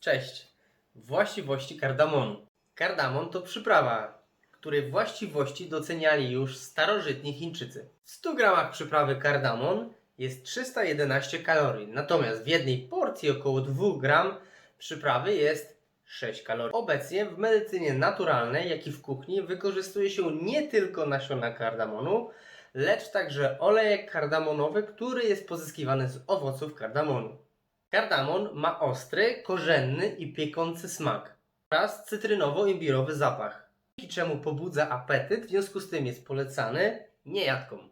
Cześć. Właściwości kardamonu. Kardamon to przyprawa, której właściwości doceniali już starożytni Chińczycy. W 100 gramach przyprawy kardamon jest 311 kalorii, natomiast w jednej porcji około 2 gram przyprawy jest 6 kalorii. Obecnie w medycynie naturalnej, jak i w kuchni wykorzystuje się nie tylko nasiona kardamonu, lecz także olejek kardamonowy, który jest pozyskiwany z owoców kardamonu. Kardamon ma ostry, korzenny i piekący smak oraz cytrynowo-imbirowy zapach, dzięki czemu pobudza apetyt, w związku z tym jest polecany niejadkom.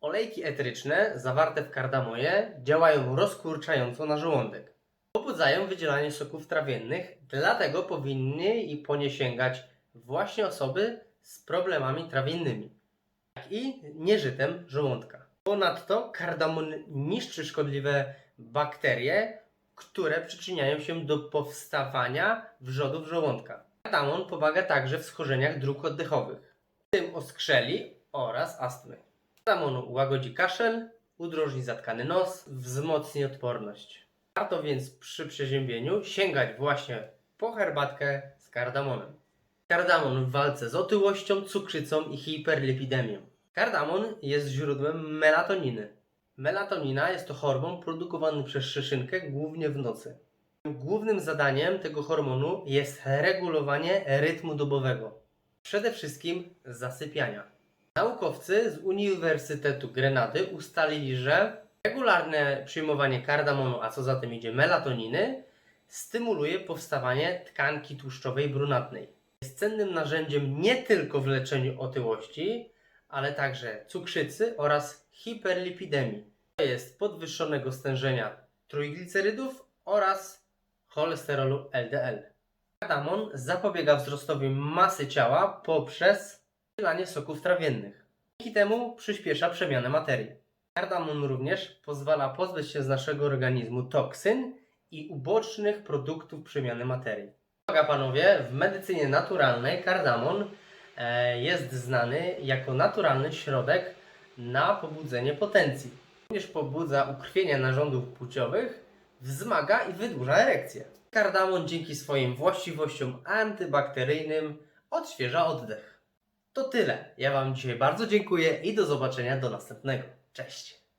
Olejki eteryczne zawarte w kardamonie działają rozkurczająco na żołądek. Pobudzają wydzielanie soków trawiennych, dlatego powinny i po nie sięgać właśnie osoby z problemami trawiennymi, jak i nieżytem żołądka. Ponadto kardamon niszczy szkodliwe bakterie, które przyczyniają się do powstawania wrzodów żołądka. Kardamon pomaga także w schorzeniach dróg oddechowych, w tym oskrzeli oraz astmy. Kardamon łagodzi kaszel, udrożni zatkany nos, wzmocni odporność. Warto więc przy przeziębieniu sięgać właśnie po herbatkę z kardamonem. Kardamon w walce z otyłością, cukrzycą i hiperlipidemią. Kardamon jest źródłem melatoniny. Melatonina jest to hormon produkowany przez szyszynkę głównie w nocy. Głównym zadaniem tego hormonu jest regulowanie rytmu dobowego, przede wszystkim zasypiania. Naukowcy z Uniwersytetu Grenady ustalili, że regularne przyjmowanie kardamonu, a co za tym idzie melatoniny, stymuluje powstawanie tkanki tłuszczowej brunatnej. Jest cennym narzędziem nie tylko w leczeniu otyłości, ale także cukrzycy oraz hiperlipidemii. To jest podwyższonego stężenia trójglicerydów oraz cholesterolu LDL. Kardamon zapobiega wzrostowi masy ciała poprzez wydalanie soków trawiennych. Dzięki temu przyspiesza przemianę materii. Kardamon również pozwala pozbyć się z naszego organizmu toksyn i ubocznych produktów przemiany materii. Uwaga panowie, w medycynie naturalnej kardamon jest znany jako naturalny środek na pobudzenie potencji. Również pobudza ukrwienia narządów płciowych, wzmaga i wydłuża erekcję. Kardamon dzięki swoim właściwościom antybakteryjnym odświeża oddech. To tyle. Ja Wam dzisiaj bardzo dziękuję i do zobaczenia do następnego. Cześć!